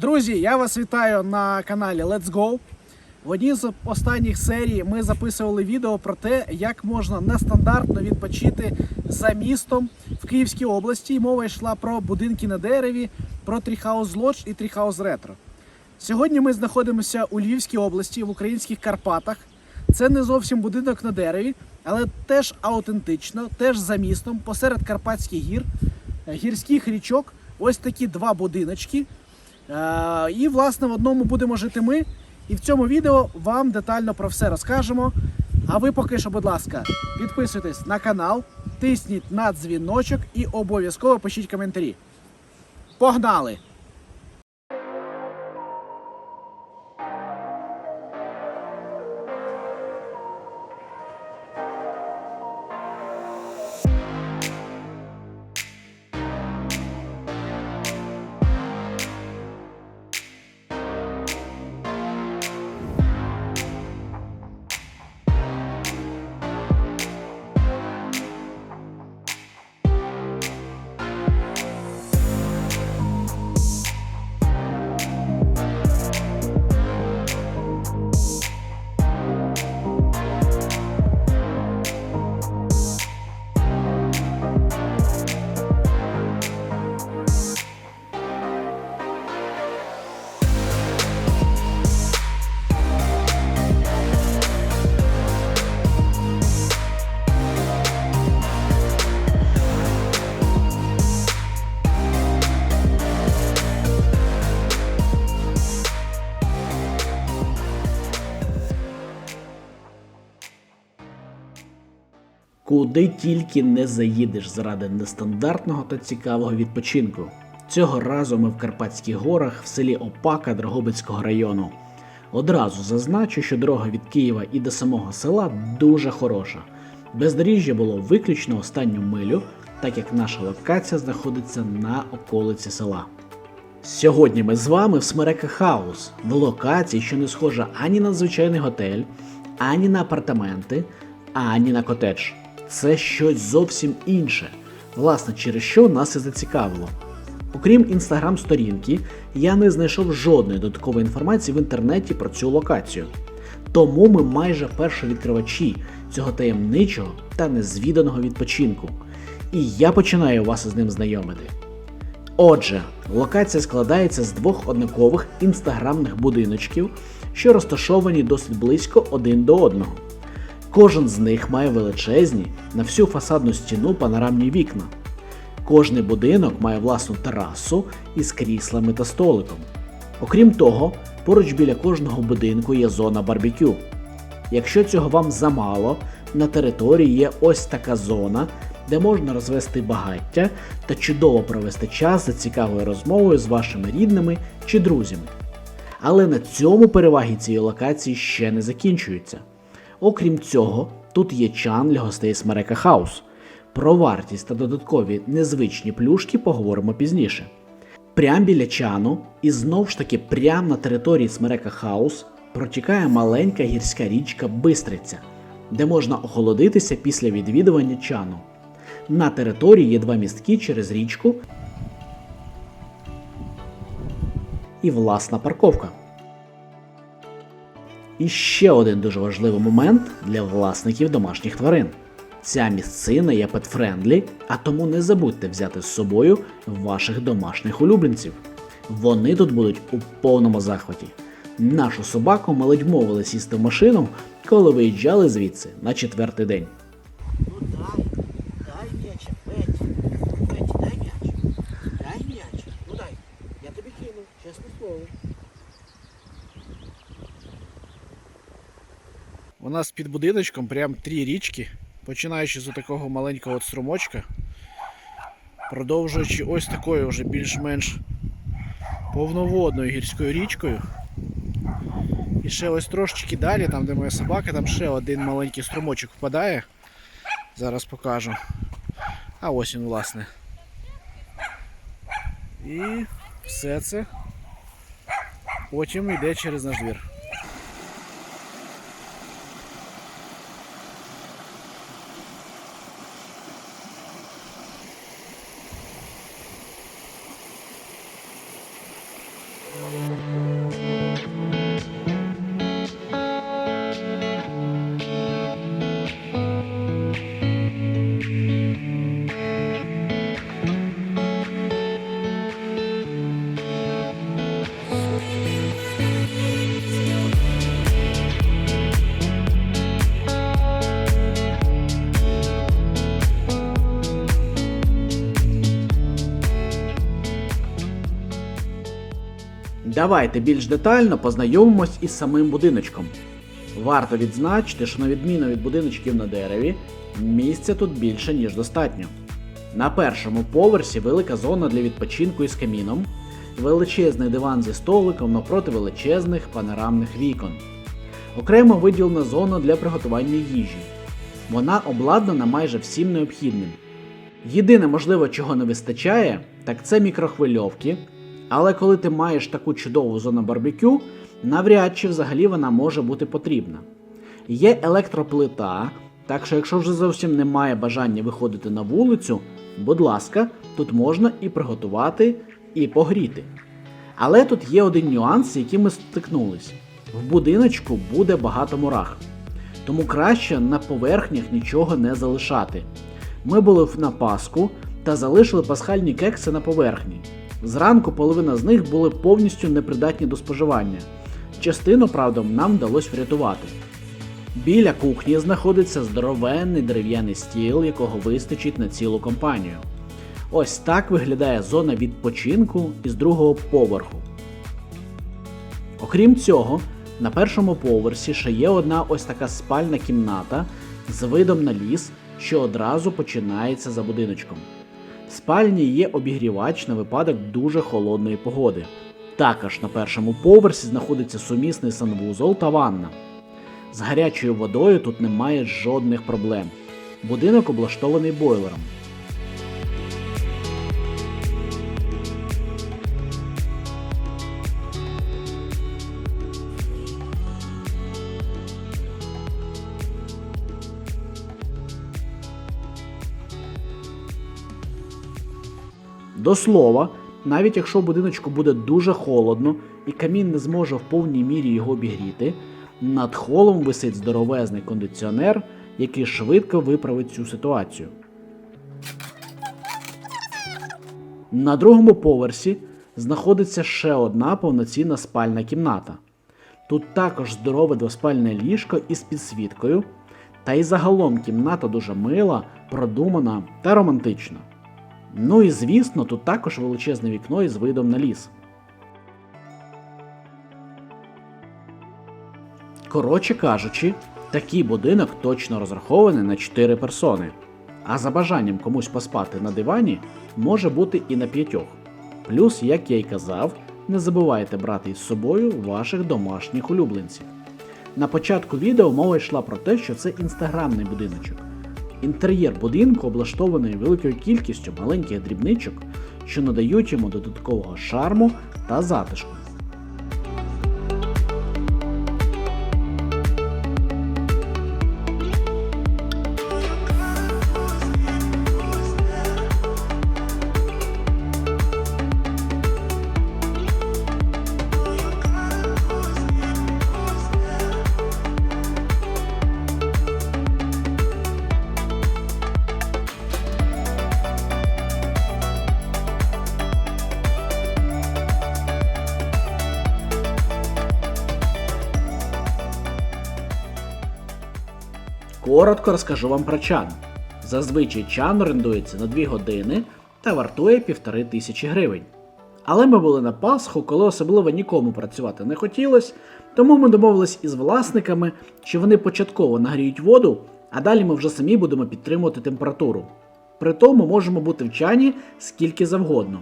Друзі, я вас вітаю на каналі Let's Go. В одній з останніх серій ми записували відео про те, як можна нестандартно відпочити за містом в Київській області. Мова йшла про будинки на дереві, про Тріхаус Лодж і Тріхаус Ретро. Сьогодні ми знаходимося у Львівській області, в українських Карпатах. Це не зовсім будинок на дереві, але теж аутентично, теж за містом, посеред Карпатських гір, гірських річок. Ось такі два будиночки. Е, І, власне, в одному будемо жити ми. І в цьому відео вам детально про все розкажемо. А ви поки що, будь ласка, підписуйтесь на канал, тисніть на дзвіночок і обов'язково пишіть коментарі. Погнали! Куди тільки не заїдеш заради нестандартного та цікавого відпочинку. Цього разу ми в Карпатських горах в селі Опака Дрогобицького району. Одразу зазначу, що дорога від Києва і до самого села дуже хороша. Бездоріжжя було виключно останню милю, так як наша локація знаходиться на околиці села. Сьогодні ми з вами в Смерека Хаус, в локації, що не схожа ані на звичайний готель, ані на апартаменти, ані на котедж. Це щось зовсім інше, власне, через що нас і зацікавило. Окрім інстаграм-сторінки, я не знайшов жодної додаткової інформації в інтернеті про цю локацію. Тому ми майже першовідкривачі цього таємничого та незвіданого відпочинку. І я починаю вас із ним знайомити. Отже, локація складається з двох однакових інстаграмних будиночків, що розташовані досить близько один до одного. Кожен з них має величезні на всю фасадну стіну панорамні вікна. Кожний будинок має власну терасу із кріслами та столиком. Окрім того, поруч біля кожного будинку є зона барбекю. Якщо цього вам замало, на території є ось така зона, де можна розвести багаття та чудово провести час за цікавою розмовою з вашими рідними чи друзями. Але на цьому переваги цієї локації ще не закінчуються. Окрім цього, тут є чан для гостей Смерека Хаус. Про вартість та додаткові незвичні плюшки поговоримо пізніше. Прям біля чану, і знов ж таки прямо на території Смерека Хаус протікає маленька гірська річка Бистриця, де можна охолодитися після відвідування чану. На території є два містки через річку і власна парковка. І ще один дуже важливий момент для власників домашніх тварин. Ця місцина є петфрендлі, а тому не забудьте взяти з собою ваших домашніх улюбленців. Вони тут будуть у повному захваті. Нашу собаку ми ледь мовили сісти в машину, коли виїжджали звідси на четвертий день. Нас під будиночком прям три річки, починаючи з такого маленького струмочка, продовжуючи ось такою вже більш-менш повноводною гірською річкою. І ще ось трошечки далі, там де моя собака, там ще один маленький струмочок впадає. Зараз покажу. А ось він, власне. І все це потім йде через наш двір. Давайте більш детально познайомимось із самим будиночком. Варто відзначити, що на відміну від будиночків на дереві, місця тут більше, ніж достатньо. На першому поверсі велика зона для відпочинку із каміном, величезний диван зі столиком навпроти величезних панорамних вікон. Окремо виділена зона для приготування їжі. Вона обладнана майже всім необхідним. Єдине, можливо, чого не вистачає, так це мікрохвильовки. Але коли ти маєш таку чудову зону барбекю, навряд чи взагалі вона може бути потрібна. Є електроплита, так що якщо вже зовсім немає бажання виходити на вулицю, будь ласка, тут можна і приготувати, і погріти. Але тут є один нюанс, з яким ми стикнулись. В будиночку буде багато мурах. Тому краще на поверхнях нічого не залишати. Ми були на Пасху та залишили пасхальні кекси на поверхні. Зранку половина з них були повністю непридатні до споживання. Частину, правда, нам вдалося врятувати. Біля кухні знаходиться здоровенний дерев'яний стіл, якого вистачить на цілу компанію. Ось так виглядає зона відпочинку із другого поверху. Окрім цього, на першому поверсі ще є одна ось така спальна кімната з видом на ліс, що одразу починається за будиночком. Спальні є обігрівач на випадок дуже холодної погоди. Також на першому поверсі знаходиться сумісний санвузол та ванна. З гарячою водою тут немає жодних проблем. Будинок облаштований бойлером. До слова, навіть якщо в будиночку буде дуже холодно і камін не зможе в повній мірі його обігріти, над холом висить здоровезний кондиціонер, який швидко виправить цю ситуацію. На другому поверсі знаходиться ще одна повноцінна спальна кімната. Тут також здорове двоспальне ліжко із підсвіткою, та й загалом кімната дуже мила, продумана та романтична. Ну і звісно, тут також величезне вікно із видом на ліс. Коротше кажучи, такий будинок точно розрахований на 4 персони. А за бажанням комусь поспати на дивані може бути і на п'ятьох. Плюс, як я й казав, не забувайте брати із собою ваших домашніх улюбленців. На початку відео мова йшла про те, що це інстаграмний будиночок. Інтер'єр будинку облаштований великою кількістю маленьких дрібничок, що надають йому додаткового шарму та затишку. Коротко розкажу вам про чан. Зазвичай чан орендується на 2 години та вартує півтори тисячі гривень. Але ми були на Пасху, коли особливо нікому працювати не хотілося, тому ми домовились із власниками, що вони початково нагріють воду, а далі ми вже самі будемо підтримувати температуру. При тому можемо бути в чані скільки завгодно.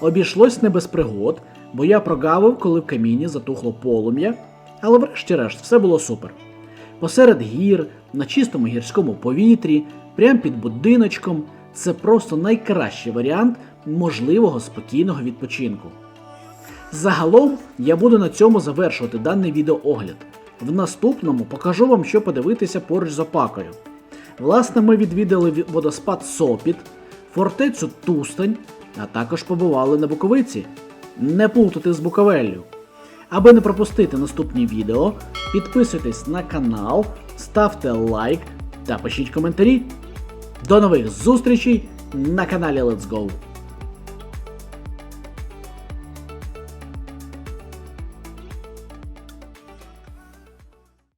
Обійшлось не без пригод, бо я прогавив, коли в каміні затухло полум'я, але врешті-решт все було супер. Посеред гір, на чистому гірському повітрі, прямо під будиночком це просто найкращий варіант можливого спокійного відпочинку. Загалом я буду на цьому завершувати даний відеоогляд. В наступному покажу вам, що подивитися поруч з опакою. Власне, ми відвідали водоспад Сопіт, фортецю Тустань, а також побували на Буковиці. Не плутати з Буковеллю. Аби не пропустити наступні відео, підписуйтесь на канал, ставте лайк та пишіть коментарі. До нових зустрічей на каналі Let's Go!